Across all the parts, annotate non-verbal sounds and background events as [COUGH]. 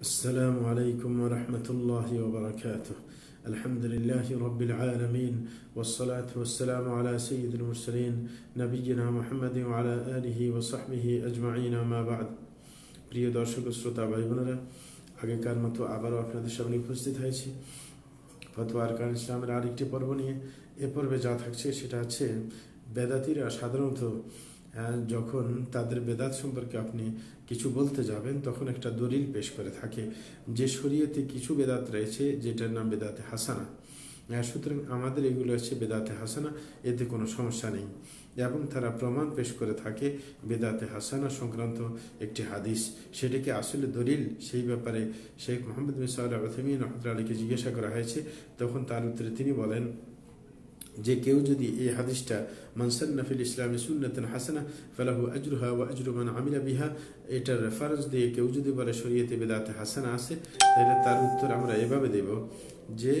السلام عليكم ورحمة الله وبركاته الحمد لله رب العالمين والصلاة والسلام على سيد المرسلين نبينا محمد وعلى آله وصحبه أجمعين ما بعد প্রিয় দর্শক ও শ্রোতা ভাই বোনেরা আগেকার মতো আবারও আপনাদের সামনে উপস্থিত হয়েছি ফতোয়া আরকান ইসলামের আরেকটি পর্ব নিয়ে এ পর্বে যা থাকছে সেটা হচ্ছে বেদাতিরা সাধারণত আহ, যখন তাদের বেদাত সম্পর্কে আপনি কিছু বলতে যাবেন তখন একটা দলিল পেশ করে থাকে যে শরীয়তে কিছু বেদাত রয়েছে যেটার নাম বেদাতে হাসানা। আহ, সুতরাং আমাদের এগুলো হচ্ছে বেদাতে হাসানা এতে কোনো সমস্যা নেই। এবং তারা প্রমাণ পেশ করে থাকে বেদাতে হাসানা সংক্রান্ত একটি হাদিস। সেটিকে আসলে দলিল সেই ব্যাপারে শেখ মোহাম্মদ রহমিন রহমতুল্লাহ আলীকে জিজ্ঞাসা করা হয়েছে। তখন তার উত্তরে তিনি বলেন যে কেউ যদি এই হাদিসটা মানসান্না ফিল ইসলামী সুন্নাতন হাসানা ফালাহু আজরুহা ওয়া আজরু মান আমিলা বিহা এটার রেফারেন্স দিয়ে কেউ যদি বলে শরীয়তে বেদাতে হাসানা আছে তাহলে তার উত্তর আমরা এভাবে দেব যে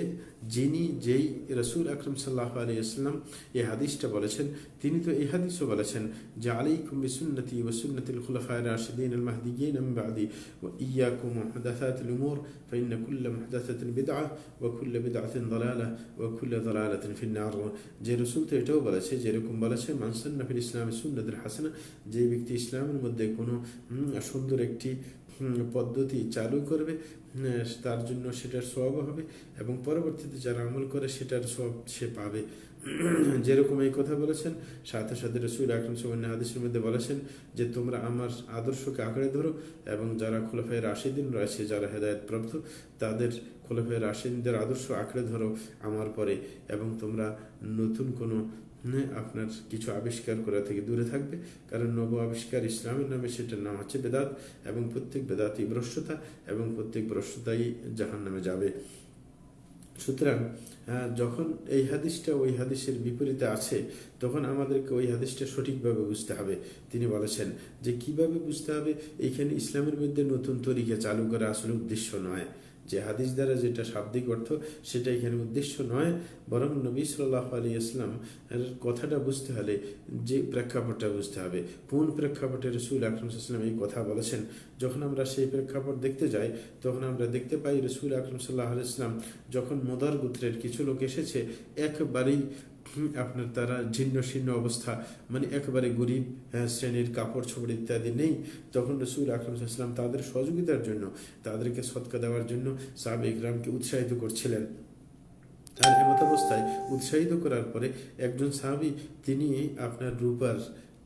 যিনি যেই রসুল আকরম সাল্লাহ আলী ইসলাম এই হাদিসটা বলেছেন তিনি তো এই হাদিসও বলেছেন যে আলাইকুম বিসুন্নতি ওয়া সুন্নাতিল খুলাফায়ে রাশিদিন আল মাহদিয়িন মিন বাদি ওয়া ইয়াকুম মুহদাসাতিল উমুর فإن كل محدثة بدعة وكل بدعة ضلالة وكل ضلالة في النار যে রসুল তো এটাও বলেছে যেরকম বলেছে মানসান্না ফিল ইসলামী সুন্নাতুল হাসানা। যে ব্যক্তি ইসলামের মধ্যে কোনো সুন্দর একটি পদ্ধতি চালু করবে তার জন্য সেটার সব হবে এবং পরবর্তীতে যারা আমল করে সেটার সব সে পাবে। যেরকম এই কথা বলেছেন, সাথে সাথে রসুল আকরম সুবর্ণ হাদিসের মধ্যে বলেছেন যে, তোমরা আমার আদর্শকে আঁকড়ে ধরো এবং যারা খোলাফায় রাশিদিন রয়েছে, যারা হেদায়ত প্রাপ্ত তাদের খোলাফায় রাশিদিনদের আদর্শ আঁকড়ে ধরো আমার পরে এবং তোমরা নতুন কোনো আপনার কিছু আবিষ্কার করা থেকে দূরে থাকবে। কারণ নব আবিষ্কার ইসলামের নামে সেটার নাম হচ্ছে বেদাত এবং প্রত্যেক বেদাতই ভ্রষ্টতা এবং প্রত্যেক ভ্রষ্টতাই জাহান নামে যাবে। সুতরাং যখন এই হাদিসটা ওই হাদিসের বিপরীতে আছে, তখন আমাদেরকে ওই হাদিসটা সঠিকভাবে বুঝতে হবে। তিনি বলেছেন যে, কীভাবে বুঝতে হবে? এখানে ইসলামের মধ্যে নতুন তরিকা চালু করা আসলে উদ্দেশ্য নয়। যে হাদিস দ্বারা যেটা শাব্দিক অর্থ, সেটা এখানে উদ্দেশ্য নয়, বরং নবী সাল্লাহ আলী ইসলাম এর কথাটা বুঝতে হলে, যে প্রেক্ষাপটটা বুঝতে হবে। কোন প্রেক্ষাপটে রসুল আকরম সাল্লাম এই কথা বলেছেন? যখন আমরা সেই প্রেক্ষাপট দেখতে যাই, তখন আমরা দেখতে পাই রসুল আকরম সাল্লাহ ইসলাম যখন মোদার গোত্রের কিছু লোক এসেছে, একবারেই আপনার তারা ঝিন্ন শীর্ণ অবস্থা মানে একেবারে গরিব হ্যাঁ, শ্রেণির কাপড় ছোপড় ইত্যাদি নেই তখন রসুল আকরম ইসলাম তাদের সহযোগিতার জন্য তাদেরকে সৎকা দেওয়ার জন্য সাহাব ইকরামকে উৎসাহিত করছিলেন। আর এমত অবস্থায় উৎসাহিত করার পরে একজন সাহাবি তিনি আপনার রূপার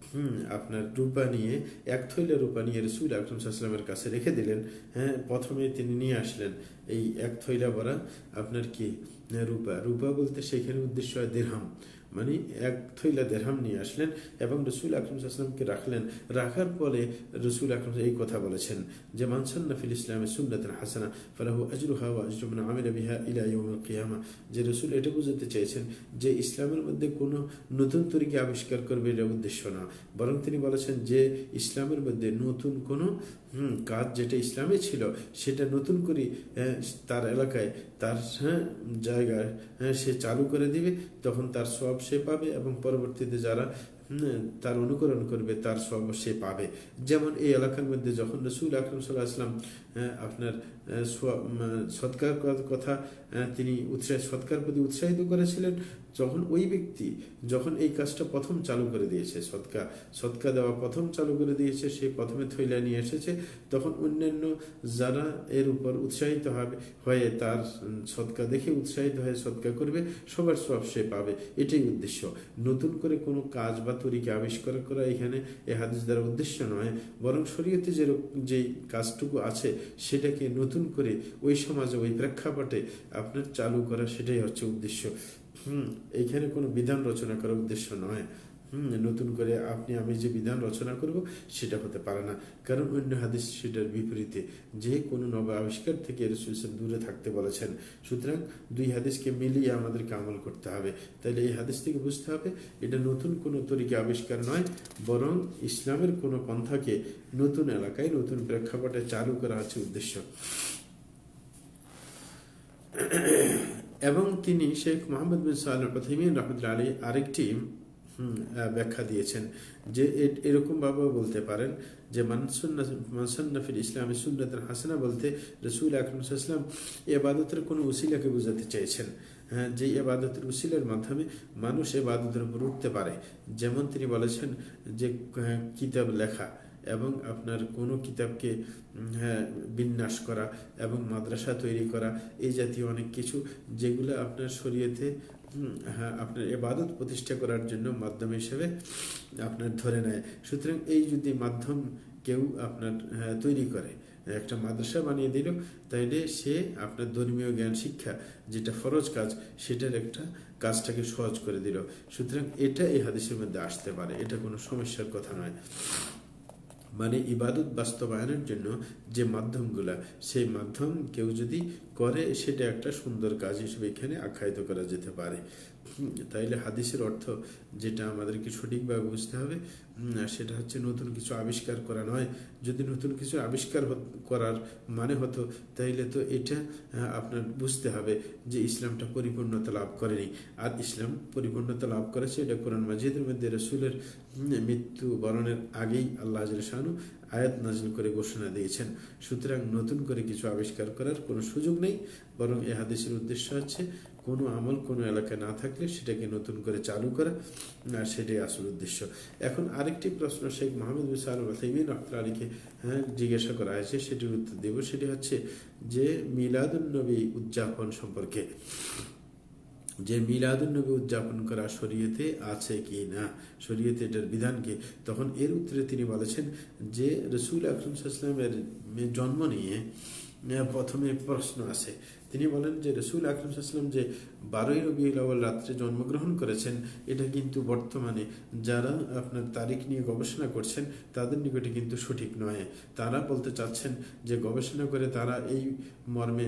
হুম আপনার রূপা নিয়ে এক থৈলা রূপা নিয়ে রসুল আকরম সাল্লামের কাছে রেখে দিলেন হ্যাঁ প্রথমে তিনি নিয়ে আসলেন। এই এক থৈলা ভরা আপনার কি? রূপা। রূপা বলতে সেখানে উদ্দেশ্য হয় দেড়হাম। মানে এক থৈলা দেড়হাম নিয়ে আসলেন এবং রসুল আকরম সাল্লামকে রাখলেন। রাখার পরে রসুল আকরম এই কথা বলেছেন যে মানসান্না ফিল ইসলামে সুন্নাতন হাসানা, ফালাহু আজরুহা ওয়া আজরুমান আমিলা বিহা ইলা ইয়াউমিল কিয়ামা। যে, রসুল এটা বুঝাতে চেয়েছেন যে, ইসলামের মধ্যে কোনো নতুন তরিকা আবিষ্কার করবে এটা উদ্দেশ্য না। বরং তিনি বলেছেন যে, ইসলামের মধ্যে নতুন কোনো হুম, কাজ যেটা ইসলামে ছিল সেটা নতুন করে হ্যাঁ, তার এলাকায় তার হ্যাঁ, জায়গায় হ্যাঁ, সে চালু করে দিবে তখন তার সব সে পাবে এবং পরবর্তীতে যারা তার অনুকরণ করবে তার সব সে পাবে। যেমন এই এলাকার মধ্যে যখন রসুল আকরম সাল্লাহ আসলাম আপনার সোয়া- উম, সৎকার কথা তিনি উৎসাহ সৎকার প্রতি উৎসাহিত করেছিলেন। যখন ওই ব্যক্তি যখন এই কাজটা প্রথম চালু করে দিয়েছে সৎকা সৎকা দেওয়া প্রথম চালু করে দিয়েছে সে প্রথমে থৈলা নিয়ে এসেছে তখন অন্যান্য যারা এর উপর উৎসাহিত হবে হয়ে তার সৎকা দেখে উৎসাহিত হয়ে সৎকা করবে সবার সব সে পাবে। এটাই উদ্দেশ্য। নতুন করে কোনো কাজ বা তরিকা আবিষ্কার করা এখানে এ হাদিস দ্বারা উদ্দেশ্য নয়। বরং শরীয়তে যে যেই কাজটুকু আছে সেটাকে নতুন করে ওই সমাজে, ওই প্রেক্ষাপটে আপনার চালু করা সেটাই হচ্ছে উদ্দেশ্য। হুম এখানে কোনো বিধান রচনা করার উদ্দেশ্য নয়। নতুন করে আপনি আমি যে বিধান রচনা করব, সেটা হতে পারে না। কারণ অন্য হাদিস সেটার বিপরীতে যে কোনো নব আবিষ্কার থেকে রসুল দূরে থাকতে বলেছেন। সুতরাং দুই হাদিসকে মিলিয়ে আমাদেরকে আমল করতে হবে। তাহলে এই হাদিস থেকে বুঝতে হবে, এটা নতুন কোনো তরিকা আবিষ্কার নয়, বরং ইসলামের কোনো পন্থাকে নতুন এলাকায় নতুন প্রেক্ষাপটে চালু করা আছে উদ্দেশ্য। এবং তিনি শেখ মোহাম্মদ বিন সাল রহমতুল্লাহ আলী আরেকটি ব্যাখ্যা দিয়েছেন। যে এ- এরকমভাবেও বলতে পারেন যে মানসুন্না মানসান্নাফিল ইসলামী সুন্নাতের হাসানা বলতে রসুল আকরম ইসলাম এবাদতের কোনো উসিলাকে বোঝাতে চেয়েছেন। হ্যাঁ যে এবাদতের উসিলের মাধ্যমে মানুষ এবাদতের উপর উঠতে পারে। যেমন তিনি বলেছেন যে আহ, কিতাব লেখা এবং আপনার কোনো কিতাবকে হ্যাঁ বিন্যাস করা এবং মাদ্রাসা তৈরি করা এই জাতীয় অনেক কিছু যেগুলো আপনার শরীয়তে হ্যাঁ আপনার এবাদত প্রতিষ্ঠা করার জন্য মাধ্যম হিসেবে আপনার ধরে নেয়। সুতরাং এই যদি মাধ্যম কেউ আপনার হ্যাঁ, তৈরি করে একটা মাদ্রাসা বানিয়ে দিল তাইলে সে আপনার ধর্মীয় জ্ঞান শিক্ষা যেটা ফরজ কাজ সেটার একটা কাজটাকে সহজ করে দিল। সুতরাং এটা এই হাদিসের মধ্যে আসতে পারে। এটা কোনো সমস্যার কথা নয়। মানে ইবাদত বাস্তবায়নের জন্য যে মাধ্যমগুলা, সেই মাধ্যম কেউ যদি করে, সেটা একটা সুন্দর কাজ হিসেবে এখানে আখ্যায়িত করা যেতে পারে। তাইলে হাদিসের অর্থ যেটা আমাদেরকে সঠিকভাবে বুঝতে হবে সেটা হচ্ছে নতুন কিছু আবিষ্কার করা নয়। যদি নতুন কিছু আবিষ্কার করার মানে হতো, তাইলে তো এটা আপনার বুঝতে হবে যে ইসলামটা পরিপূর্ণতা লাভ করেনি। আর ইসলাম পরিপূর্ণতা লাভ করেছে এটা কোরআন মাজিদের মধ্যে রসুলের মৃত্যু বরণের আগেই আল্লাহ শাহানু আয়াত নাজিল করে ঘোষণা দিয়েছেন। সুতরাং নতুন করে কিছু আবিষ্কার করার কোনো সুযোগ নেই, বরং এ হাদিসের উদ্দেশ্য হচ্ছে কোনো আমল কোনো এলাকায় না থাকলে সেটাকে নতুন করে চালু করা, আর সেটাই আসল উদ্দেশ্য। এখন আরেকটি প্রশ্ন শেখ মোহাম্মদ বিসাল রহমিন রহমতুল্লাহ আলীকে হ্যাঁ জিজ্ঞাসা করা হয়েছে, সেটির উত্তর দেব। সেটি হচ্ছে যে মিলাদুন্নবী উদযাপন সম্পর্কে, যে মিলাদুন্নবী উদযাপন করা শরীয়তে আছে কি না, শরীয়তে এটার বিধান কি? তখন এর উত্তরে তিনি বলেছেন যে, রসুল আকরম সাল্লামের জন্ম নিয়ে, প্রথমে প্রশ্ন আছে তিনি বলেন যে রসুল আকরম সাল্লাম যে বারোই রবিউল আউয়াল রাত্রে জন্মগ্রহণ করেছেন এটা কিন্তু বর্তমানে যারা আপনার তারিখ নিয়ে গবেষণা করছেন তাদের নিকটে কিন্তু সঠিক নয়। তারা বলতে চাচ্ছেন যে গবেষণা করে তারা এই মর্মে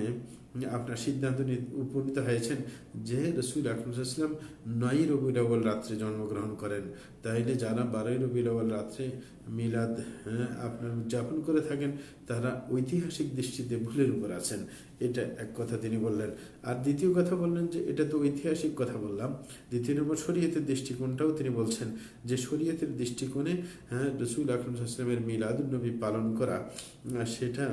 আপনার সিদ্ধান্ত উপনীত হয়েছেন যে রসুল আকরমসাল্লাম নয় রবিউল আউয়াল রাত্রে জন্মগ্রহণ করেন। তাইলে যারা বারোই রবিউল আউয়াল রাত্রে মিলাদ হ্যাঁ, আপনার উদযাপন করে থাকেন তারা ঐতিহাসিক দৃষ্টিতে ভুলের উপর আছেন। এটা এক কথা তিনি বললেন। আর দ্বিতীয় কথা বললেন যে এটা তো ঐতিহাসিক কথা বললাম দ্বিতীয় নম্বর শরীয়তের দৃষ্টিকোণটাও তিনি বলছেন যে শরীয়তের দৃষ্টিকোণে হ্যাঁ রসুল আকরম মিলাদ নবী পালন করা, সেটা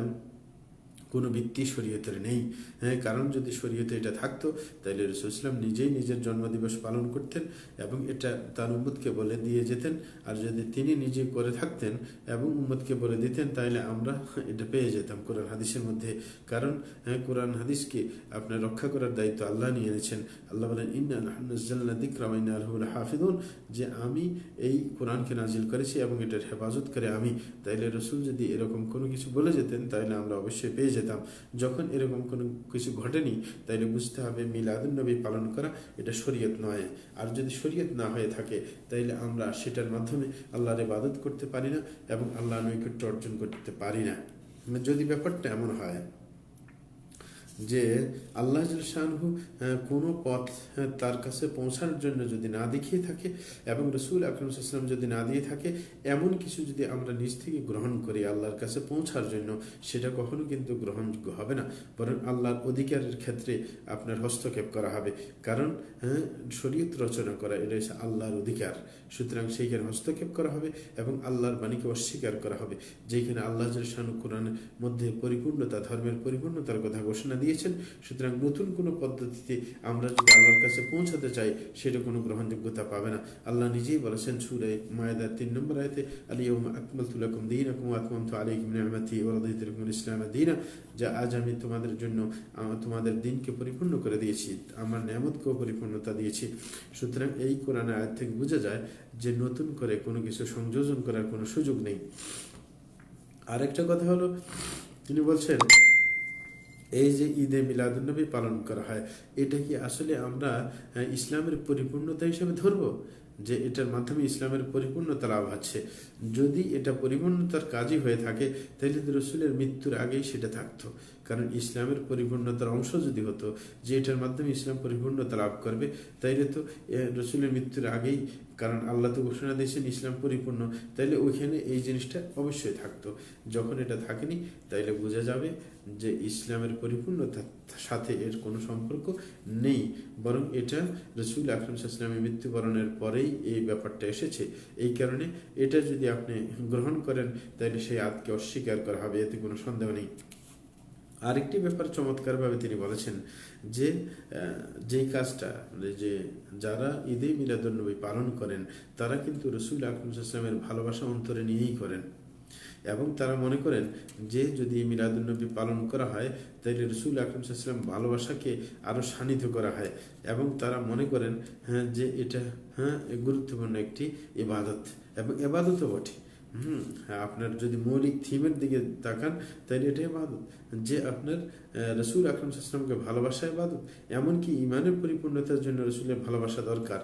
কোনো ভিত্তি শরীয়তের নেই। হ্যাঁ কারণ যদি শরীয়তে এটা থাকতো তাহলে রসুল ইসলাম নিজেই নিজের জন্মদিবস পালন করতেন এবং এটা তার উম্মতকে বলে দিয়ে যেতেন। আর যদি তিনি নিজে করে থাকতেন এবং উম্মতকে বলে দিতেন তাহলে আমরা এটা পেয়ে যেতাম কোরআন হাদিসের মধ্যে। কারণ হ্যাঁ, কোরআন হাদিসকে আপনার রক্ষা করার দায়িত্ব আল্লাহ নিয়ে এনেছেন আল্লাহ বলেন ইন্না ওয়া ইন্না লাহাফিজুন যে আমি এই কোরআনকে নাজিল করেছি এবং এটার হেফাজত করে আমি। তাইলে রসুল যদি এরকম কোনো কিছু বলে যেতেন তাহলে আমরা অবশ্যই পেয়ে যখন এরকম কোনো কিছু ঘটেনি, তাইলে বুঝতে হবে মিলাদুল নবী পালন করা এটা শরীয়ত নয়। আর যদি শরীয়ত না হয়ে থাকে, তাইলে আমরা সেটার মাধ্যমে আল্লাহর ইবাদত করতে পারি না এবং আল্লাহ নৈকট্য অর্জন করতে পারি না। যদি ব্যাপারটা এমন হয়। যে আল্লাহ শাহু কোনো পথ তার কাছে পৌঁছানোর জন্য যদি না দেখিয়ে থাকে এবং রসুল আকরমসাল্লাম যদি না দিয়ে থাকে, এমন কিছু যদি আমরা নিজ থেকে গ্রহণ করি আল্লাহর কাছে পৌঁছার জন্য, সেটা কখনো কিন্তু গ্রহণযোগ্য হবে না। বরং আল্লাহর অধিকারের ক্ষেত্রে আপনার হস্তক্ষেপ করা হবে। কারণ হ্যাঁ শরীয়ত রচনা করা, এটা আল্লাহর অধিকার। সুতরাং সেইখানে হস্তক্ষেপ করা হবে এবং আল্লাহর বাণীকে অস্বীকার করা হবে। যেখানে আল্লাহ শানু কোরআনের মধ্যে পরিপূর্ণতা, ধর্মের পরিপূর্ণতার কথা ঘোষণা দিয়েছেন, সুতরাং নতুন কোনো পদ্ধতিতে আমরা যদি আল্লাহর কাছে পৌঁছাতে চাই, সেটা কোনো গ্রহণযোগ্যতা পাবে না। আল্লাহ নিজেই বলেছেন, সুরে মায়েদার তিন নম্বর আয়তে আলিয়ম আকমল তুলাকুম দিন আকুম আকমম তো ওরদিতুল ইসলাম যা আজ আমি তোমাদের জন্য তোমাদের দিনকে পরিপূর্ণ করে দিয়েছি। আমার নিয়ামতকেও পরিপূর্ণতা দিয়েছি। সুতরাং এই কোরআনের আয়াত থেকে বোঝা যায় যে নতুন করে কোনো কিছু সংযোজন করার কোনো সুযোগ নেই। আরেকটা কথা হলো, তিনি বলছেন, এই যে ঈদে মিলাদুন্নবী পালন করা হয়, এটা কি আসলে আমরা ইসলামের পরিপূর্ণতা হিসেবে ধরবো? যে এটার মাধ্যমে ইসলামের পরিপূর্ণতা লাভ আছে। যদি এটা পরিপূর্ণতার কাজই হয়ে থাকে, তাহলে রসুলের মৃত্যুর আগেই সেটা থাকতো। কারণ ইসলামের পরিপূর্ণতার অংশ যদি হতো, যে এটার মাধ্যমে ইসলাম পরিপূর্ণতা লাভ করবে, তাইলে তো রসুলের মৃত্যুর আগেই, কারণ আল্লাহ তো ঘোষণা দিয়েছেন ইসলাম পরিপূর্ণ, তাইলে ওইখানে এই জিনিসটা অবশ্যই থাকতো। যখন এটা থাকেনি, তাইলে বোঝা যাবে যে ইসলামের পরিপূর্ণতার সাথে এর কোনো সম্পর্ক নেই। বরং এটা রসুল আকরম ইসলামের মৃত্যুবরণের পরেই এই ব্যাপারটা এসেছে। এই কারণে এটা যদি আপনি গ্রহণ করেন তাহলে সেই আতকে অস্বীকার করা হবে, এতে কোনো সন্দেহ নেই। আরেকটি ব্যাপার চমৎকারভাবে তিনি বলেছেন যে যেই কাজটা, যে যারা ঈদে মিলাদুলনবী পালন করেন, তারা কিন্তু রসুল আকরম ভালোবাসা অন্তরে নিয়েই করেন। এবং তারা মনে করেন যে, যদি মিলাদুলনবী পালন করা হয় তাহলে রসুল আকরম সাল্লাম ভালোবাসাকে আরও শানিত করা হয়। এবং তারা মনে করেন হ্যাঁ যে এটা হ্যাঁ গুরুত্বপূর্ণ একটি ইবাদত। এবং এবাদতও বটে। হুম হ্যাঁ আপনার যদি মৌলিক থিমের দিকে তাকান, তাহলে এটাই ইবাদত। যে আপনার রসুল আকরম সাল্লামকে ভালোবাসা ইবাদত, এমনকি ইমানের পরিপূর্ণতার জন্য রসুলের ভালোবাসা দরকার।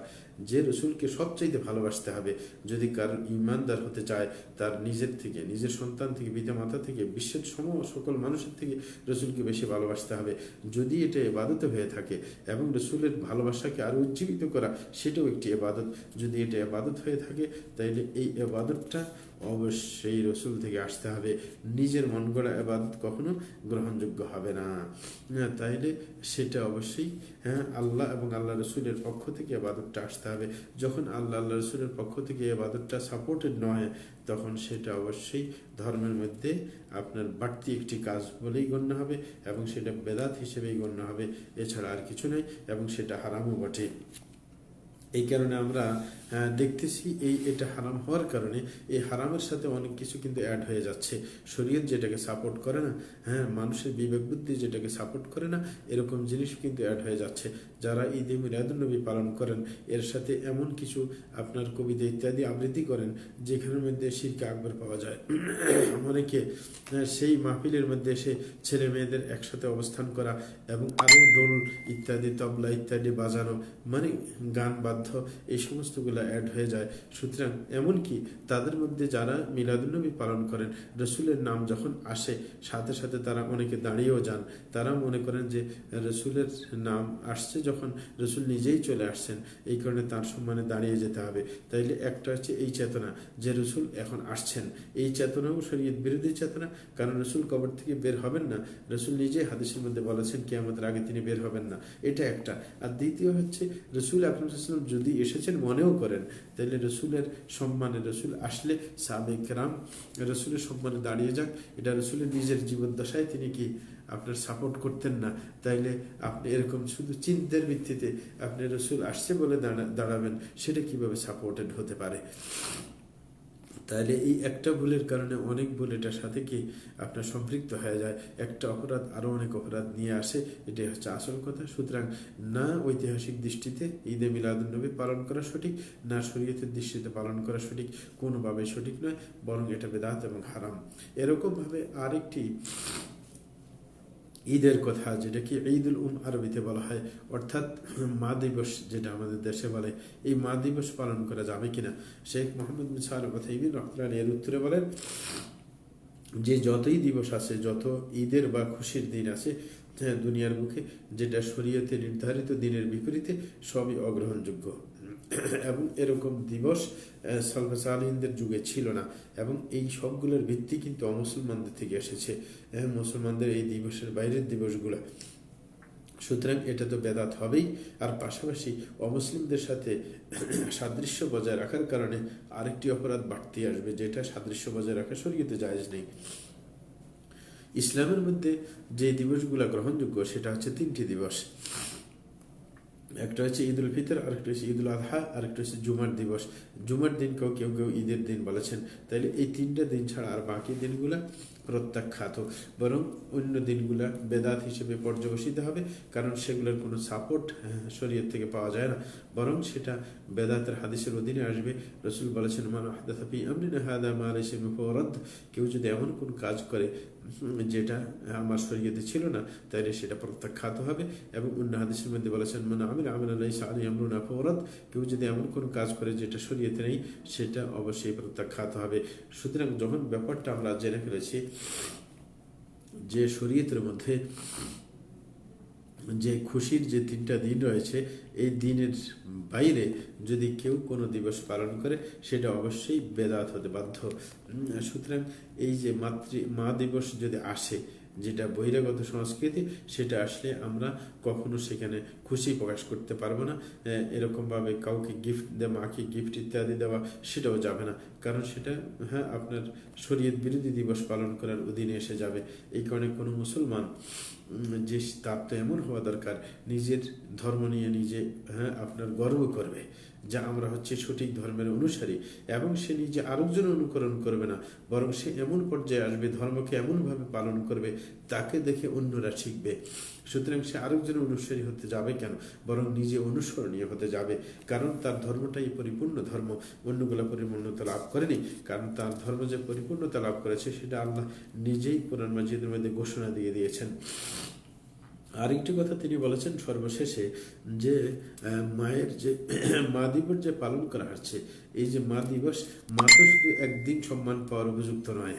যে রসুলকে সবচাইতে ভালোবাসতে হবে যদি কারণ ইমানদার হতে চায় তার নিজের থেকে নিজের সন্তান থেকে পিতা মাতা থেকে বিশ্বের সম সকল মানুষের থেকে রসুলকে বেশি ভালোবাসতে হবে। যদি এটা এবাদত হয়ে থাকে এবং রসুলের ভালোবাসাকে আরও উজ্জীবিত করা সেটাও একটি এবাদত। যদি এটা এবাদত হয়ে থাকে তাইলে এই এবাদতটা অবশ্যই রসুল থেকে আসতে হবে। নিজের মন গড়া এবাদত কখনো গ্রহণযোগ্য হবে না। হ্যাঁ, তাইলে সেটা অবশ্যই হ্যাঁ আল্লাহ এবং আল্লাহ রসুলের পক্ষ থেকে এবাদতটা আসতে হবে। যখন আল্লাহ আল্লাহ রসুলের পক্ষ থেকে এবাদতটা সাপোর্টেড নয়, তখন সেটা অবশ্যই ধর্মের মধ্যে আপনার বাড়তি একটি কাজ বলেই গণ্য হবে এবং সেটা বেদাত হিসেবেই গণ্য হবে। এছাড়া আর কিছু নয় এবং সেটা হারামও বটে। এই কারণে আমরা দেখতেছি এই এটা হারাম হওয়ার কারণে এই হারামের সাথে অনেক কিছু কিন্তু অ্যাড হয়ে যাচ্ছে। শরীয়ত যেটাকে সাপোর্ট করে না হ্যাঁ মানুষের বিবেক বুদ্ধি যেটাকে সাপোর্ট করে না, এরকম জিনিস কিন্তু অ্যাড হয়ে যাচ্ছে। যারা ঈদে মিলাদুলনবী পালন করেন, এর সাথে এমন কিছু আপনার কবিতা ইত্যাদি আবৃত্তি করেন, যেখানের মধ্যে শিরকে আকবর পাওয়া যায়। [CLEARS THROAT] অনেকে সেই মাহফিলের মধ্যে এসে ছেলে মেয়েদের একসাথে অবস্থান করা এবং আরও ডোল ইত্যাদি, তবলা ইত্যাদি বাজানো মানে গান বাধ্য এই সমস্তগুলো অ্যাড হয়ে যায়। সুতরাং এমনকি তাদের মধ্যে যারা মিলাদুলনবী পালন করেন, রসুলের নাম যখন আসে, সাথে সাথে তারা অনেকে দাঁড়িয়েও যান। তারা মনে করেন যে রসুলের নাম আসছে যখন রসুল নিজেই চলে আসছেন, এই কারণে তার সম্মানে দাঁড়িয়ে যেতে হবে। তাইলে একটা হচ্ছে এই চেতনা, যে রসুল এখন আসছেন। এই চেতনাও শরীয়ত বিরোধী চেতনা, কারণ রসুল কবর থেকে বের হবেন না। রসুল নিজেই হাদিসের মধ্যে বলেছেন কি আমাদের আগে তিনি বের হবেন না। এটা একটা। আর দ্বিতীয় হচ্ছে, রসুল আকরম যদি এসেছেন, মনেও করেন তাহলে রসুলের সম্মানে রসুল আসলে সাবেক রাম রসুলের সম্মানে দাঁড়িয়ে যাক। এটা রসুলের নিজের জীবদ্দশায় তিনি কি আপনার সাপোর্ট করতেন না, তাইলে আপনি এরকম শুধু চিন্তার ভিত্তিতে আপনি রসুল আসছে বলে দাঁড়াবেন, সেটা কীভাবে সাপোর্টেড হতে পারে? তাহলে এই একটা ভুলের কারণে অনেক ভুল এটার সাথে কি আপনার সম্পৃক্ত হয়ে যায়। একটা অপরাধ আরও অনেক অপরাধ নিয়ে আসে, এটাই হচ্ছে আসল কথা। সুতরাং না ঐতিহাসিক দৃষ্টিতে ঈদে মিলাদুলনবী পালন করা সঠিক, না শরীয়তের দৃষ্টিতে পালন করা সঠিক, কোনোভাবে সঠিক নয়, বরং এটা বেদাত এবং হারাম। এরকমভাবে আরেকটি ঈদের কথা যেটা যেটাকে ঈদুল উম আরবিতে বলা হয়, অর্থাৎ মা দিবস যেটা আমাদের দেশে বলে, এই মা দিবস পালন করা যাবে কিনা? শেখ মোহাম্মদ রহমান এর উত্তরে বলেন, যে যতই দিবস আছে যত ঈদের বা খুশির দিন আছে দুনিয়ার মুখে, যেটা শরীয়তে নির্ধারিত দিনের বিপরীতে সবই অগ্রহণযোগ্য। এবং এরকম দিবস সালফাসালিনদের যুগে ছিল না। এবং এই সবগুলোর ভিত্তি কিন্তু অমুসলমানদের থেকে এসেছে। মুসলমানদের এই দিবসের বাইরের দিবসগুলো। সুতরাং এটা তো বেদাত হবেই। আর পাশাপাশি অমুসলিমদের সাথে সাদৃশ্য বজায় রাখার কারণে আরেকটি অপরাধ বাড়তি আসবে, যেটা সাদৃশ্য বজায় রাখা শরীয়তে জায়জ নেই। ইসলামের মধ্যে যে দিবসগুলো গ্রহণযোগ্য সেটা হচ্ছে তিনটি দিবস। একটা হচ্ছে ঈদ উল ফিতর আরেকটা হচ্ছে ঈদ উল আজহা আরেকটা হচ্ছে জুমার দিবস। জুমার দিনকেও কেউ কেউ ঈদের দিন বলেছেন। তাইলে এই তিনটা দিন ছাড়া আর বাকি দিনগুলা প্রত্যাখ্যাত। বরং অন্য দিনগুলা বেদাত হিসেবে পর্যবেসিত হবে কারণ সেগুলোর কোনো সাপোর্ট হ্যাঁ, শরীয়ত থেকে পাওয়া যায় না। বরং সেটা বেদাতের হাদিসের অধীনে আসবে। রসুল বলেছেন মান হাদাফি হাদা কেউ যদি এমন কোন কাজ করে যেটা আমার শরীয়তে ছিল না, তাইলে সেটা প্রত্যাখ্যাত হবে এবং অন্য হাদিসের মধ্যে বলেছেন মানে আমির আমিন আল্লাহ আলী আমরুন আফরত কেউ যদি এমন কোনো কাজ করে যেটা শরীয়তে নেই, সেটা অবশ্যই প্রত্যাখ্যাত হবে। সুতরাং যখন ব্যাপারটা আমরা জেনে ফেলেছি যে শরীয়তের মধ্যে যে খুশির যে তিনটা দিন রয়েছে, এই দিনের বাইরে যদি কেউ কোনো দিবস পালন করে, সেটা অবশ্যই বেদাত হতে বাধ্য। সুতরাং এই যে মাতৃ, মা দিবস যদি আসে যেটা বহিরাগত সংস্কৃতি, সেটা আসলে আমরা কখনো সেখানে খুশি প্রকাশ করতে পারব না। এরকমভাবে কাউকে গিফট দেওয়া, মাকে গিফট ইত্যাদি দেওয়া, সেটাও যাবে না। কারণ সেটা হ্যাঁ আপনার শরীয়ত বিরোধী দিবস পালন করার অধীনে এসে যাবে। এই কারণে কোনো মুসলমান যে তার তো এমন হওয়া দরকার, নিজের ধর্ম নিয়ে নিজে হ্যাঁ আপনার গর্ব করবে। যা আমরা হচ্ছে সঠিক ধর্মের অনুসারী এবং সে নিজে আরেকজন অনুকরণ করবে না, বরং সে এমন পর্যায়ে আসবে, ধর্মকে এমনভাবে পালন করবে, তাকে দেখে অন্যরা শিখবে। সুতরাং সে আরেকজন অনুসারী হতে যাবে কেন? বরং নিজে অনুসরণীয় হতে যাবে, কারণ তার ধর্মটাই পরিপূর্ণ ধর্ম। অন্যগুলো পরিপূর্ণতা লাভ করেনি, কারণ তার ধর্ম যে পরিপূর্ণতা লাভ করেছে, সেটা আল্লাহ নিজেই কোরআন মাজিদের মধ্যে ঘোষণা দিয়ে দিয়েছেন। আরেকটি কথা তিনি বলেছেন সর্বশেষে যে মায়ের যে, [CLEARS THROAT] মা দিবস যে পালন করা হচ্ছে, এই যে মা দিবস, মা তো শুধু একদিন সম্মান পাওয়ার উপযুক্ত নয়।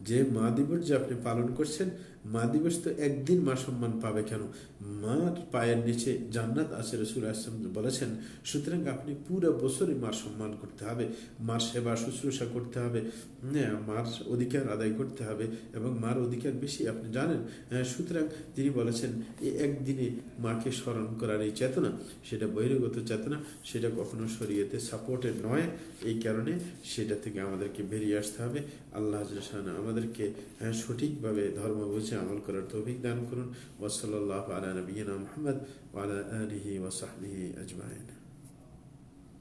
যে মা দিবস যে আপনি পালন করছেন মা দিবস তো একদিন মা সম্মান পাবে কেন? মার পায়ের নিচে জান্নাত আছে রসুল আসলাম বলেছেন সুতরাং আপনি পুরো বছরই মার সম্মান করতে হবে মার সেবা শুশ্রূষা করতে হবে হ্যাঁ মার অধিকার আদায় করতে হবে এবং মার অধিকার বেশি আপনি জানেন। হ্যাঁ, সুতরাং তিনি বলেছেন এই একদিনে মাকে স্মরণ করার এই চেতনা সেটা বহিরাগত চেতনা সেটা কখনো শরীয়তে সাপোর্টে নয় এই কারণে সেটা থেকে আমাদেরকে বেরিয়ে আসতে হবে। আল্লাহ আমাদেরকে হ্যাঁ, সঠিকভাবে ধর্ম বুঝে আমল করার তৌফিক দান করুন ওসল্লাহ আলা নবীনা মোহাম্মদ ওয়ালা আলিহি ওসাহবিহি আজমাইন